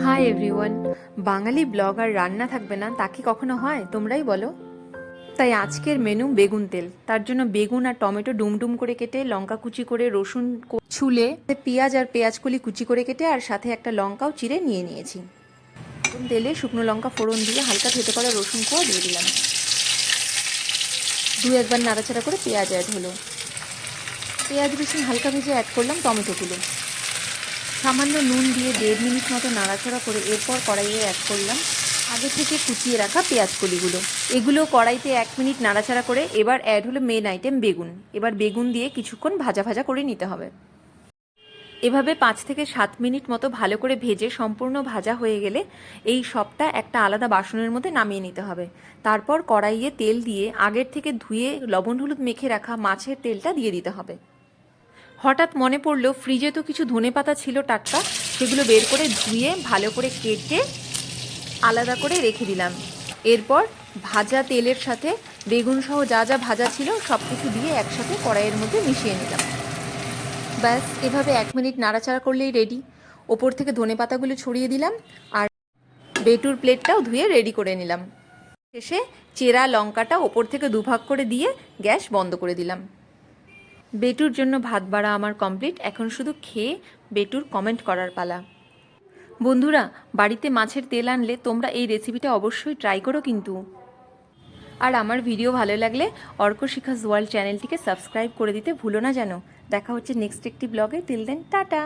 High everyone Bangali blog আর রান্না থাকবে না, তা কি কখনো হয়? তোমরাই বলো। তাই আজকের মেনু বেগুন তেল। তার জন্য বেগুন আর টমেটো ডুমডুম করে কেটে, লঙ্কা কুচি করে, রসুন ছুলে, পেঁয়াজ আর পেঁয়াজকলি কুচি করে কেটে, আর সাথে একটা লঙ্কাও চিড়ে নিয়ে নিয়েছি। তেলে শুকনো লঙ্কা ফোড়ন দিয়ে হালকা থেতে করা রসুন কোয়া দিয়ে দিলাম। দু একবার নাড়াচাড়া করে পেঁয়াজ অ্যাড হলো। পেঁয়াজ রসুন হালকা ভেজে অ্যাড করলাম টমেটোগুলো সামান্য নুন দিয়ে দেড় মিনিট মতো নাড়াচাড়া করে এরপর কড়াইয়ে অ্যাড করলাম আগে থেকে কুচিয়ে রাখা পেঁয়াজ কলিগুলো এগুলো কড়াইতে এক মিনিট নাড়াচাড়া করে এবার অ্যাড হলো মেন আইটেম বেগুন। এবার বেগুন দিয়ে কিছুক্ষণ ভাজা ভাজা করে নিতে হবে। এভাবে পাঁচ থেকে সাত মিনিট মতো ভালো করে ভেজে সম্পূর্ণ ভাজা হয়ে গেলে এই সবটা একটা আলাদা বাসনের মধ্যে নামিয়ে নিতে হবে। তারপর কড়াইয়ে তেল দিয়ে আগের থেকে ধুয়ে লবণ হলুদ মেখে রাখা মাছের তেলটা দিয়ে দিতে হবে। হঠাৎ মনে পড়ল, ফ্রিজে তো কিছু ধনে পাতা ছিল টাটকা, সেগুলো বের করে ধুয়ে ভালো করে কেটে আলাদা করে রেখে দিলাম। এরপর ভাজা তেলের সাথে বেগুন সহ যা যা ভাজা ছিল সব কিছু দিয়ে একসাথে কড়াইয়ের মধ্যে মিশিয়ে নিলাম। ব্যাস, এভাবে এক মিনিট নাড়াচাড়া করলেই রেডি ওপর থেকে ধনে পাতাগুলো ছড়িয়ে দিলাম আর বেটুর প্লেটটাও ধুয়ে রেডি করে নিলাম। শেষে চেরা লঙ্কাটা ওপর থেকে দুভাগ করে দিয়ে গ্যাস বন্ধ করে দিলাম। বেটুর জন্য ভাত বাড়া আমার কমপ্লিট। এখন শুধু খেয়ে বেটুর কমেন্ট করার পালা। বন্ধুরা, বাড়িতে মাছের তেল আনলে তোমরা এই রেসিপিটা অবশ্যই ট্রাই করো কিন্তু। আর আমার ভিডিও ভালো লাগলে অর্ক শিখাস ওয়ার্ল্ড চ্যানেলটিকে সাবস্ক্রাইব করে দিতে ভুলো না যেন। দেখা হচ্ছে নেক্সট একটি ব্লগে তিল দেন টাটা!